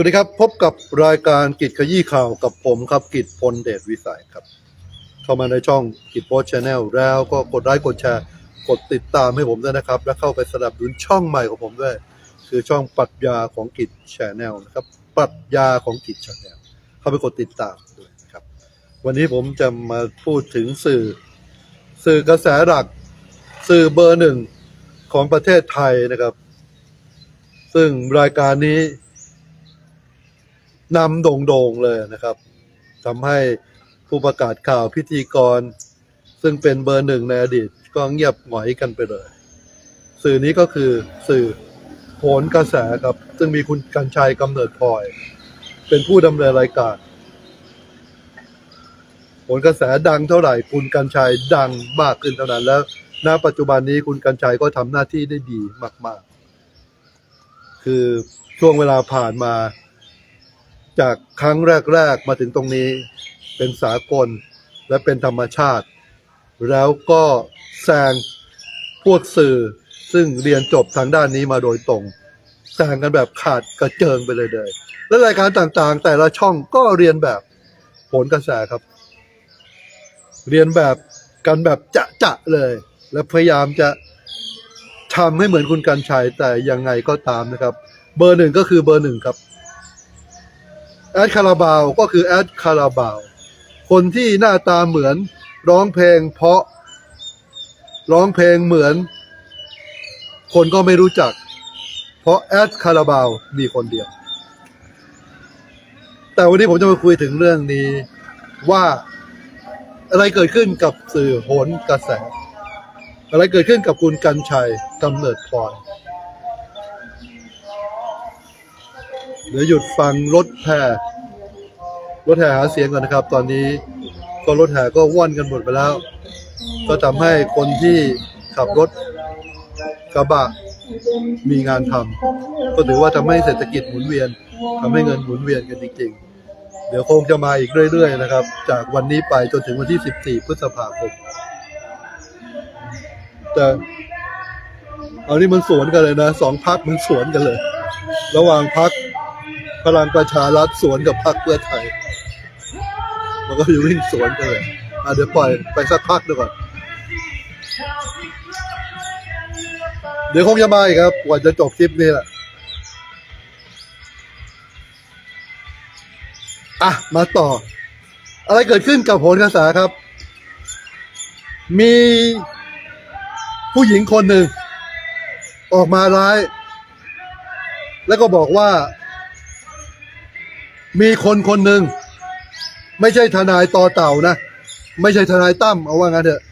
วัสดีครับ พบกับรายการกิจขยี้ข่าวกับผมครับกิจพลเดชวิสัยครับ เข้ามาในช่องกิจโพสชาแนลแล้วก็กดไลค์กดแชร์ กดติดตามให้ผมด้วยนะครับ และเข้าไปสนับสนุนช่องใหม่ของผมด้วย คือช่องปรัชญาของกิจชาแนลนะครับปรัชญาของกิจชาแนลเข้าไปกดติดตามด้วยนะครับ วันนี้ผมจะมาพูดถึงสื่อ สื่อกระแสหลัก สื่อเบอร์หนึ่งของประเทศไทยนะครับ ซึ่งรายการนี้ นำโด่งๆเลยนะครับทำให้ผู้ประกาศข่าวพิธีกร ซึ่งเป็นเบอร์หนึ่งในอดีต ก็เงียบหงอยกันไปเลย สื่อนี้ก็คือสื่อโหนกระแสครับ ซึ่งมีคุณกัญชัยกำเนิดพลอย เป็นผู้ดำเนินรายการโหนกระแสดังเท่าไหร่คุณกัญชัยดังมากขึ้นเท่านั้นแล้ว ณ ปัจจุบันนี้คุณกัญชัยก็ทำหน้าที่ได้ดีมาก ๆ คือช่วงเวลาผ่านมา จากครั้งแรก ๆ มาถึงตรงนี้เป็นสากลและเป็นธรรมชาติ แล้วก็แซงพวกสื่อซึ่งเรียนจบทางด้านนี้มาโดยตรงแซงกันแบบขาดกระเจิงไปเลยเลยและรายการต่างๆ แต่ละช่องก็เรียนแบบผลกระแสครับ เรียนแบบกันแบบจะจะๆเลย และพยายามจะทำให้เหมือนคุณกันชัยแต่ยังไงก็ตามนะครับ เบอร์หนึ่งก็คือเบอร์หนึ่งครับ แอดคาราบาวก็คือแอดคาราบาว คนที่หน้าตาเหมือนร้องเพลงเพราะร้องเพลงเหมือน คนก็ไม่รู้จัก เพราะแอดคาราบาวมีคนเดียว แต่วันนี้ผมจะมาคุยถึงเรื่องนี้ว่าอะไรเกิดขึ้นกับสื่อโหนกระแส อะไรเกิดขึ้นกับคุณกันชัยกำเนิดพล เดี๋ยวหยุดฟังรถแห่รถแห่หาเสียงก่อนนะครับ ตอนนี้ก็รถแห่ก็ว่อนกันหมดไปแล้ว ก็ทำให้คนที่ขับรถกระบะมีงานทำก็ถือว่าทำให้เศรษฐกิจหมุนเวียนทำให้เงินหมุนเวียนกันจริงๆ เดี๋ยวคงจะมาอีกเรื่อยๆนะครับ จากวันนี้ไปจนถึงวันที่ 14 พฤษภาคมแต่เอานี่มันสวนกันเลยนะสองพักมันสวนกันเลย ระหว่างพัก พลังประชารัฐสวนกับพักเพื่อไทย มันก็อยู่วิ่งสวนกันเลยอะเดี๋ยวปล่อยไปสักพักดีกว่อนเดี๋ยวคงจะมาอีกครับกว่าจะจบคลิปนี้แหละอะ มาต่อ อะไรเกิดขึ้นกับโหนกระแสครับ มีผู้หญิงคนหนึ่ง ออกมาร้าย แล้วก็บอกว่า มีคนคนหนึ่งไม่ใช่ทนายต่อเต่านะ ไม่ใช่ทนายตั้มเอาว่างั้นเถอะ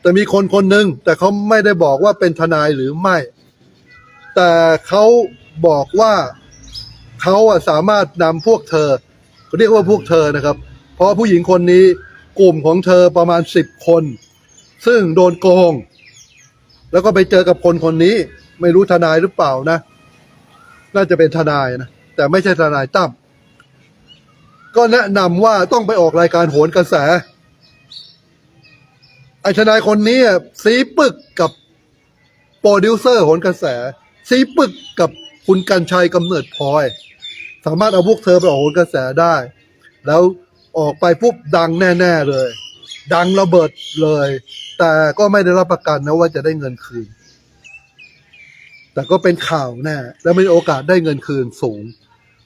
แต่มีคนคนหนึ่งแต่เขาไม่ได้บอกว่าเป็นทนายหรือไม่ แต่เขาบอกว่าเขาอะสามารถนำพวกเธอเขาเรียกว่าพวกเธอนะครับ เพราะผู้หญิงคนนี้กลุ่มของเธอประมาณสิบคน ซึ่งโดนโกง แล้วก็ไปเจอกับคนคนนี้ ไม่รู้ทนายหรือเปล่านะ น่าจะเป็นทนายนะ แต่ไม่ใช่ทนายตั้ม ก็แนะนำว่าต้องไปออกรายการโหนกระแส ไอ้ทนายคนนี้อะซีปึกกับโปรดิวเซอร์โหนกระแสซีปึกกับคุณกันชัยกำเนิดพลอย สามารถเอาพวกเธอไปออกโหนกระแสได้ แล้วออกไปปุ๊บดังแน่ ๆเลย ดังระเบิดเลย แต่ก็ไม่ได้รับประกันนะว่าจะได้เงินคืน แต่ก็เป็นข่าวแน่ และมีโอกาสได้เงินคืนสูง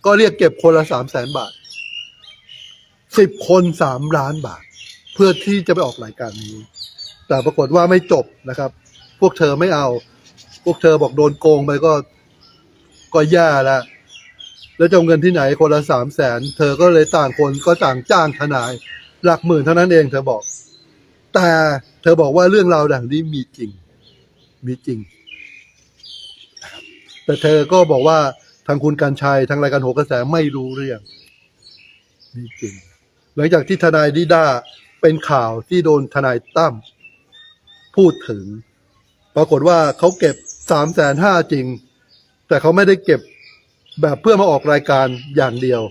ก็เรียกเก็บคนละสามแสนบาท สิบคนสามล้านบาท เพื่อที่จะไปออกรายการนี้ แต่ปรากฏว่าไม่จบนะครับ พวกเธอไม่เอา พวกเธอบอกโดนโกงไปก็ก็แย่แล้วแล้วจะเอาเงินที่ไหนคนละสามแสนเธอก็เลยต่างคนก็ต่างจ้างทนาย หลักหมื่นเท่านั้นเองเธอบอก แต่เธอบอกว่าเรื่องราวดังนี้มีจริง มีจริง แต่เธอก็บอกว่าทางคุณการชัยทางรายการโหกระแสไม่รู้เรื่องมีจริง หลังจากที่ทนายดิด้าเป็นข่าวที่โดนทนายตั้มพูดถึง ปรากฏว่าเขาเก็บสามแสนห้าจริง แต่เขาไม่ได้เก็บแบบเพื่อมาออกรายการอย่างเดียว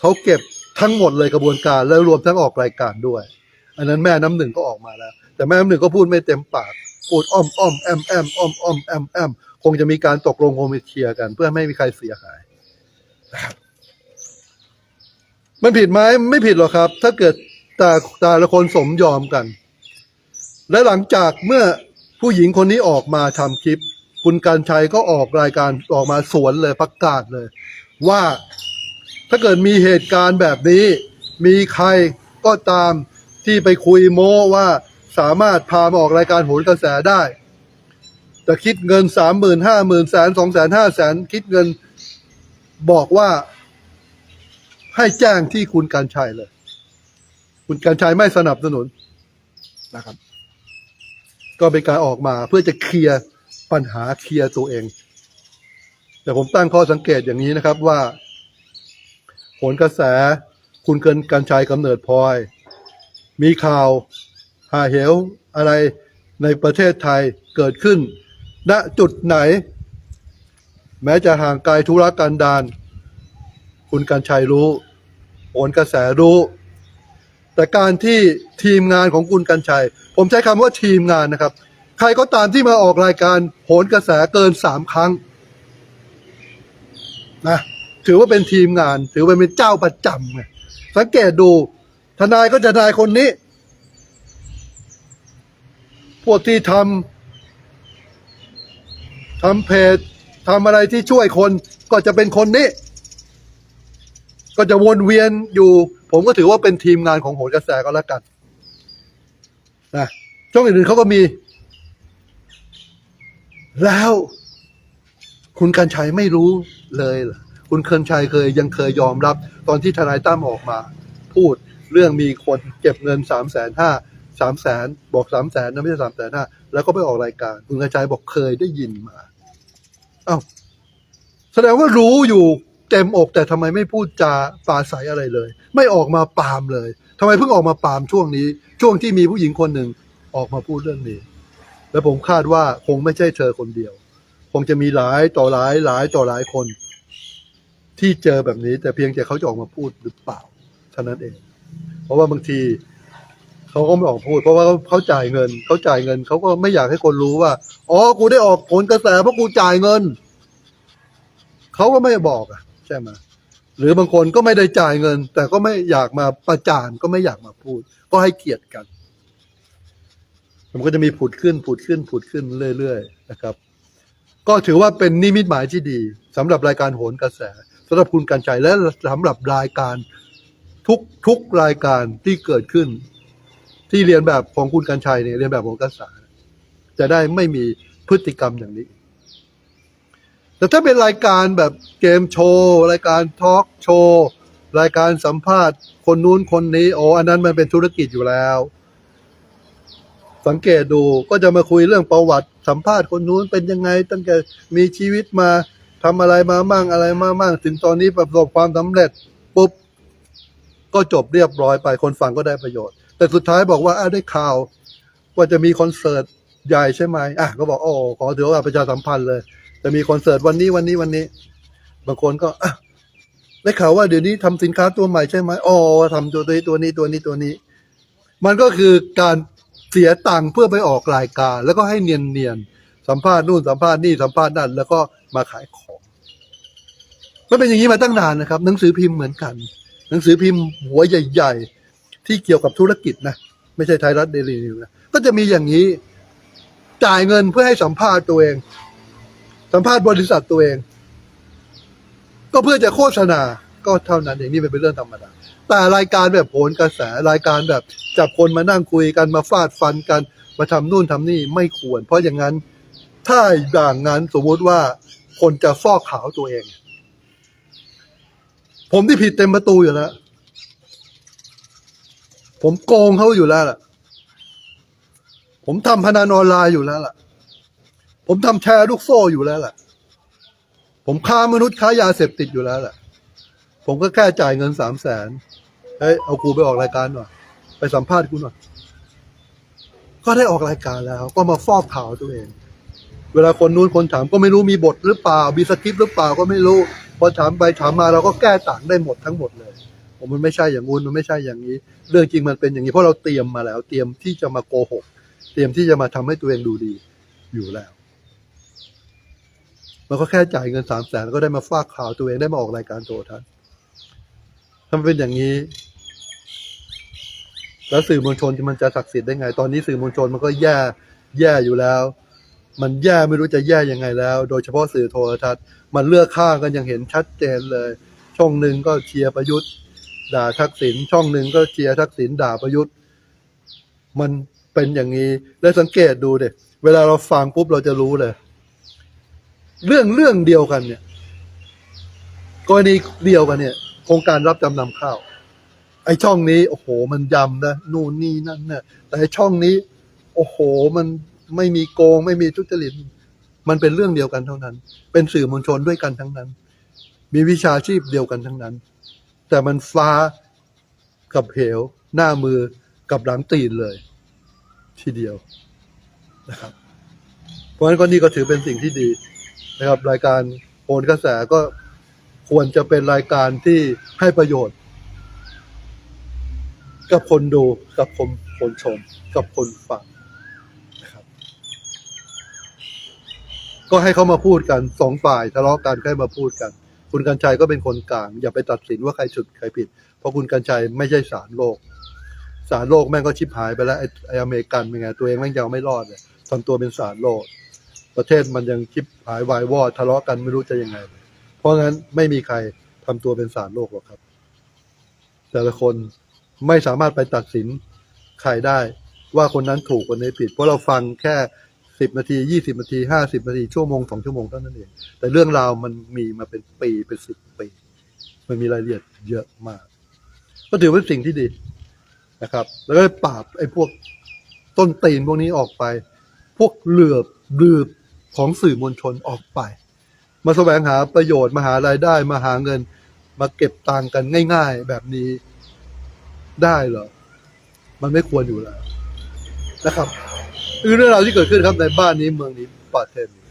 เขาเก็บทั้งหมดเลยกระบวนการแล้วรวมทั้งออกรายการด้วย อันนั้นแม่น้ำหนึ่งก็ออกมาแล้ว แต่แม่น้ำหนึ่งก็พูดไม่เต็มปากพูดอ้อมอ้อมแอมแอมอ้อมอ้อมแอมแอมคงจะมีการตกลงคงมีเคียกัน เพื่อไม่มีใครเสียหายนะครับ มันผิดไหมไม่ผิดหรอกครับ ถ้าเกิดแต่แต่ละคนสมยอมกัน และหลังจากเมื่อผู้หญิงคนนี้ออกมาทำคลิป คุณการชัยก็ออกรายการออกมาสวนเลยประกาศเลย ว่าถ้าเกิดมีเหตุการณ์แบบนี้ มีใครก็ตามที่ไปคุยโม้ว่าสามารถพามาออกรายการโหนกระแสได้ จะคิดเงินสามหมื่นห้าหมื่นแสนสองแสนห้าแสนคิดเงินบอกว่า ให้แจ้งที่คุณการชัยเลย คุณการชัยไม่สนับสนุนนะครับ ก็เป็นการออกมาเพื่อจะเคลียร์ปัญหาเคลียร์ตัวเอง แต่ผมตั้งข้อสังเกตอย่างนี้นะครับว่าผลกระแสคุณเกินการชัยกำเนิดพลอย มีข่าวหาเหวอะไรในประเทศไทยเกิดขึ้น ณจุดไหน แม้จะห่างไกลธุรกันดาร คุณการชัยรู้โอนกระแสรู้ แต่การที่ทีมงานของคุณกันชัย ผมใช้คำว่าทีมงานนะครับ ใครก็ตามที่มาออกรายการโหนกระแสเกินสามครั้งนะถือว่าเป็นทีมงาน ถือว่าเป็นเจ้าประจำไงสังเกตดู ทนายก็จะนายคนนี้ พวกที่ทำทำเพจทำอะไรที่ช่วยคนก็จะเป็นคนนี้ ก็จะวนเวียนอยู่ ผมก็ถือว่าเป็นทีมงานของโหนกระแสก็แล้วกันนะช่องอื่นๆเขาก็มี แล้ว คุณกันชัยไม่รู้เลยเหรอคุณเคินชัยเคยยังเคยยอมรับ ตอนที่ทนายตั้มออกมา พูดเรื่องมีคนเก็บเงินสามแสนห้าสามแสนบอกสามแสนนะไม่ใช่สามแสนห้าแล้วก็ไปออกรายการ คุณกันชัยบอกเคยได้ยินมา เอ้าแสดงว่ารู้อยู่ เต็มอกแต่ทำไมไม่พูดจาปราศัยอะไรเลย ไม่ออกมาปามเลยทำไมเพิ่งออกมาปามช่วงนี้ ช่วงที่มีผู้หญิงคนหนึ่งออกมาพูดเรื่องนี้ และผมคาดว่าคงไม่ใช่เธอคนเดียว คงจะมีหลายต่อหลายหลายต่อหลายคน ที่เจอแบบนี้ แต่เพียงแต่เขาจะออกมาพูดหรือเปล่าเท่านั้นเอง เพราะว่าบางทีเขาก็ไม่ออกพูด เพราะว่าเขาจ่ายเงินเขาจ่ายเงินเขาก็ไม่อยากให้คนรู้ว่าอ๋อกูได้ออกผลกระแสเพราะกูจ่ายเงินเขาก็ไม่บอกอะ ช่ไหมหรือบางคนก็ไม่ได้จ่ายเงิน แต่ก็ไม่อยากมาประจานก็ไม่อยากมาพูด ก็ให้เกียรติกัน มันก็จะมีผุดขึ้นผุดขึ้นผุดขึ้นเรื่อยๆนะครับ ก็ถือว่าเป็นนิมิตหมายที่ดีสำหรับรายการโหนกระแสสำหรับคุณการชัยและสำหรับรายการทุกทุกรายการที่เกิดขึ้น ที่เรียนแบบของคุณการชัยเนี่ยเรียนแบบโหนกระแสจะได้ไม่มีพฤติกรรมอย่างนี้ แต่ถ้าเป็นรายการแบบเกมโชว์รายการทอล์กโชว์รายการสัมภาษณ์ คนนู้นคนนี้โอ้อันนั้นมันเป็นธุรกิจอยู่แล้ว สังเกตดูก็จะมาคุยเรื่องประวัติสัมภาษณ์คนนู้นเป็นยังไง ตั้งแต่มีชีวิตมาทำอะไรมามั่งอะไรมามั่งถึงตอนนี้ประสบความสำเร็จปุ๊บก็จบเรียบร้อยไปคนฟังก็ได้ประโยชน์ แต่สุดท้ายบอกว่าอได้ข่าวว่าจะมีคอนเสิร์ตใหญ่ใช่ไหมอะก็บอกโอ้ขอถือว่าประชาสัมพันธ์เลย จะมีคอนเสิร์ตวันนี้วันนี้วันนี้ บางคนก็อะได้ข่าวว่าเดี๋ยวนี้ทำสินค้าตัวใหม่ใช่ไหมอ๋อทำตัวนี้ตัวนี้ตัวนี้ตัวนี้ มันก็คือการเสียตังค์เพื่อไปออกรายการ แล้วก็ให้เนียนเนียนสัมภาษณ์นู่นสัมภาษณ์นี่สัมภาษณ์นั่นแล้วก็มาขายของมันเป็นอย่างนี้มาตั้งนานนะครับ หนังสือพิมพ์เหมือนกัน หนังสือพิมพ์หัวใหญ่ ๆ ที่เกี่ยวกับธุรกิจนะไม่ใช่ไทยรัฐเดลีนิวนะก็จะมีอย่างนี้จ่ายเงินเพื่อให้สัมภาษณ์ตัวเอง สัมภาษณ์บริษัทตัวเอง ก็เพื่อจะโฆษณาก็เท่านั้นเองนี่เป็นเรื่องธรรมดาแต่รายการแบบโหนกระแสรายการแบบจับคนมานั่งคุยกันมาฟาดฟันกันมาทำนู่นทำนี่ไม่ควร เพราะอย่างนั้นถ้าอย่างนั้นสมมุติว่าคนจะฟอกขาวตัวเอง ผมที่ผิดเต็มประตูอยู่แล้วผมโกงเขาอยู่แล้วล่ะ ผมทำพนันออนไลน์อยู่แล้วล่ะ ผมทำแชร์ลูกโซ่อยู่แล้วล่ะผมค้ามนุษย์ค้ายาเสพติดอยู่แล้วแหละผมก็แค่จ่ายเงินสามแสนเฮ้ยเอากูไปออกรายการหน่อยไปสัมภาษณ์กูหน่อยก็ได้ออกรายการแล้ว ก็มาฟอกข่าวตัวเอง เวลาคนนู้นคนถามก็ไม่รู้มีบทหรือเปล่ามีสคริปต์หรือเปล่าก็ไม่รู้พอถามไปถามมาเราก็แก้ต่างได้หมดทั้งหมดเลยผมมันไม่ใช่อย่างงู้นมันไม่ใช่อย่างนี้ เรื่องจริงมันเป็นอย่างนี้เพราะเราเตรียมมาแล้ว เตรียมที่จะมาโกหก เตรียมที่จะมาทำให้ตัวเองดูดีอยู่แล้ว มันก็แค่จ่ายเงินสามแสนก็ได้มาฟากข่าวตัวเองได้มาออกรายการโทรทัศน์ถ้ามันเป็นอย่างนี้ แล้วสื่อมวลชนมันจะศักดิ์สิทธิ์ได้ไง ตอนนี้สื่อมวลชนมันก็แย่แย่อยู่แล้ว มันแย่ไม่รู้จะแย่ยังไงแล้ว โดยเฉพาะสื่อโทรทัศน์ มันเลือกข้างกันอย่างเห็นชัดเจนเลย ช่องหนึ่งก็เชียร์ประยุทธ์ ด่าทักษิณช่องหนึ่งก็เชียร์ทักษิณด่าประยุทธ์ มันเป็นอย่างนี้ แล้วสังเกตดูเด็เวลาเราฟังปุ๊บเราจะรู้เลย เรื่องเรื่องเดียวกันเนี่ย กรณีเดียวกันเนี่ย โครงการรับจำนำข้าว ไอช่องนี้ โอ้โห มันยำนะนู่นนี่นั่นเนะแต่ไอช่องนี้ โอ้โหมันไม่มีโกง ไม่มีทุจริตมันเป็นเรื่องเดียวกันเท่านั้น เป็นสื่อมวลชนด้วยกันทั้งนั้น มีวิชาชีพเดียวกันทั้งนั้น แต่มันฟ้ากับเหว หน้ามือกับหลังตีนเลย ทีเดียวนะครับ เพราะฉะนั้นก็นี่ก็ถือเป็นสิ่งที่ดี นะครับ รายการโอนกระแสก็ควรจะเป็นรายการที่ให้ประโยชน์ กับคนดูกับคนคนชม กับคนฟังนะครับ ก็ให้เขามาพูดกันสองฝ่ายทะเลาะกันให้มาพูดกัน คุณกัญชัยก็เป็นคนกลาง อย่าไปตัดสินว่าใครสุดใครผิด เพราะคุณกัญชัยไม่ใช่ศาลโลกศาลโลกแม่งก็ชิบหายไปแล้วไอ้ไออเมริกันเป็นไงตัวเองแม่งยังไม่รอดเลยทำตัวเป็นศาลโลก ประเทศมันยังชิบหายวายวอดทะเลาะกันไม่รู้จะยังไง เพราะงั้นไม่มีใครทำตัวเป็นศาลโลกหรอกครับ แต่ละคนไม่สามารถไปตัดสินใครได้ว่าคนนั้นถูกคนนี้ผิด เพราะเราฟังแค่สิบนาทียี่สิบนาทีห้าสิบนาทีชั่วโมงสองชั่วโมงเท่านั้นเอง แต่เรื่องราวมันมีมาเป็นปีเป็นสิบปี มันมีรายละเอียดเยอะมาก ก็ถือเป็นสิ่งที่ดีนะครับ แล้วก็ปราบไอ้พวกต้นตีนพวกนี้ออกไป พวกเหลือบลืบ ของสื่อมวลชนออกไป มาแสวงหาประโยชน์มาหารายได้มาหาเงิน มาเก็บตังค์กันง่าย ๆ แบบนี้ได้เหรอ มันไม่ควรอยู่แล้วนะครับคือเรื่องราวที่เกิดขึ้นครับในบ้านนี้เมืองนี้ประเทศนี้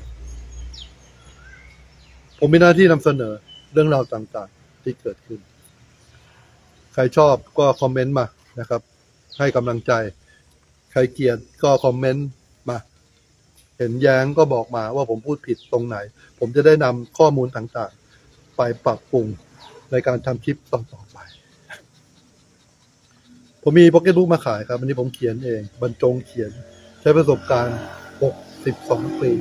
ผมมีหน้าที่นำเสนอเรื่องราวต่างๆ ที่เกิดขึ้น ใครชอบก็คอมเมนต์มานะครับ ให้กำลังใจ ใครเกลียดก็คอมเมนต์ เห็นแย้งก็บอกมาว่าผมพูดผิดตรงไหน ผมจะได้นำข้อมูลต่างๆ ไปปรับปรุงในการทำคลิปต่อๆไป ผมมีพ็อกเก็ตบุ๊กมาขายครับอันนี้ผมเขียนเอง บรรจงเขียน ใช้ประสบการณ์ 62 ปี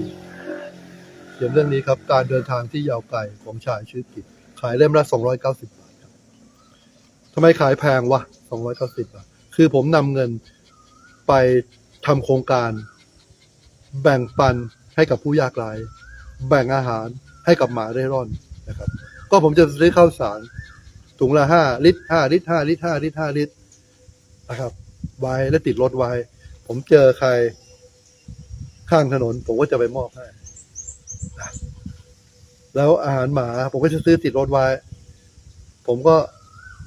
เขียนเรื่องนี้ครับ การเดินทางที่ยาวไกลของชายชื่อกิจขายเล่มละ 290 บาทครับทำไมขายแพงวะ 290 บาท คือผมนำเงินไปทำโครงการ แบ่งปันให้กับผู้ยากไร้แบ่งอาหารให้กับหมาเร่ร่อนนะครับ ก็ผมจะซื้อข้าวสารถุงละ5ลิตร5ลิตร5ลิตร5ลิตร5ลิตรนะครับ ไว้และติดรถไว้ ผมเจอใครข้างถนน ผมก็จะไปมอบให้แล้วอาหารหมา ผมก็จะซื้อติดรถไว้ ผมก็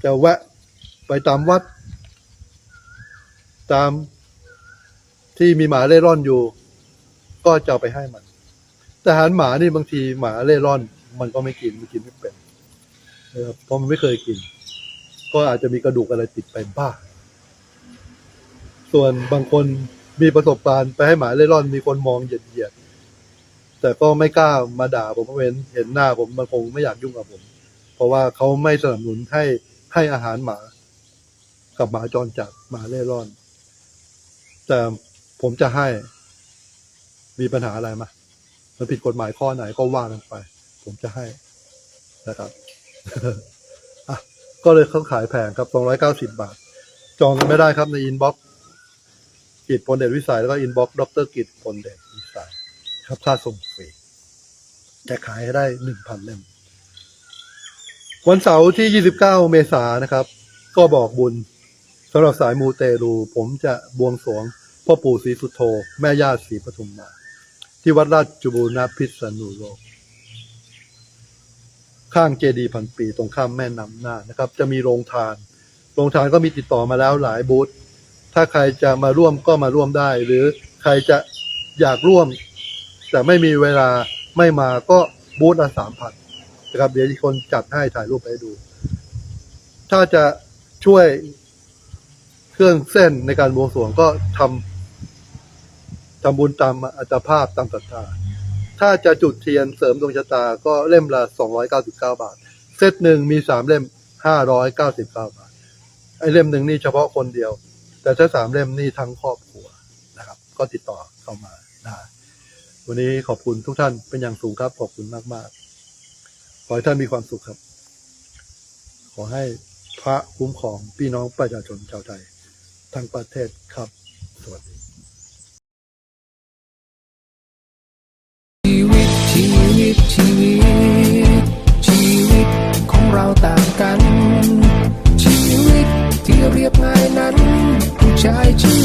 จะแวะไปตามวัด ตามที่มีหมาเล่ร่อนอยู่ ก็จะเอาไปให้มัน แต่อาหารหมานี่บางทีหมาเล่ร่อน มันก็ไม่กินมันกินไม่เป็นนะครับเพราะมันไม่เคยกิน ก็อาจจะมีกระดูกอะไรติดไปบ้างส่วนบางคนมีประสบการณ์ไปให้หมาเล่ร่อนมีคนมองเหยียดเหยียดๆแต่ก็ไม่กล้ามาด่าผมเพราะเห็นเห็นหน้าผมมันคงไม่อยากยุ่งกับผม เพราะว่าเขาไม่สนับสนุนให้ให้อาหารหมา กับหมาจรจัดหมาเล่ร่อน แต่ผมจะให้ มีปัญหาอะไรมามันผิดกฎหมายข้อไหนก็ว่ากันไป ผมจะให้นะครับอะก็เลยเขาขายแพงครับ290บบาท จองกันไม่ได้ครับในอินบ็อกซ์กิจพลเดชวิสัยแล้วก็อินบ็อกซ์ดรกิจพลเดชวิสัยครับค่าส่งฟรีจะขายให้ได้1,000เล่มวันเสาร์ที่ 29 เมษายนนะครับ ก็บอกบุญสำหรับสายมูเตลูผมจะบวงสรวงพ่อปู่ศรีสุโธแม่ย่าศรีปทุมมา ที่วัดราชบูรณพิษณุโลก ข้างเจดีย์พันปีตรงข้ามแม่น้ำน่านนะครับ จะมีโรงทาน โรงทานก็มีติดต่อมาแล้วหลายบูธถ้าใครจะมาร่วมก็มาร่วมได้ หรือใครจะอยากร่วม แต่ไม่มีเวลาไม่มาก็บูธละสามพันนะครับเดี๋ยวที่คนจัดให้ถ่ายรูปไปให้ดู ถ้าจะช่วยเครื่องเส้นในการบวงสรวงก็ทำ ทำบุญตามอัตภาพตามศรัทธา ถ้าจะจุดเทียนเสริมดวงชะตาก็เล่มละ 299 บาท เซตหนึ่งมีสามเล่มห้าร้อยเก้าสิบเก้าบาท ไอ้เล่มหนึ่งนี่เฉพาะคนเดียว แต่ถ้าสามเล่มนี่ทั้งครอบครัวนะครับ ก็ติดต่อเข้ามาได้วันนี้ขอบคุณทุกท่านเป็นอย่างสูงครับ ขอบคุณมากมากๆขอให้ท่านมีความสุขครับ ขอให้พระคุ้มครองพี่น้องประชาชนชาวไทย ทั้งประเทศครับ สวัสดี กัน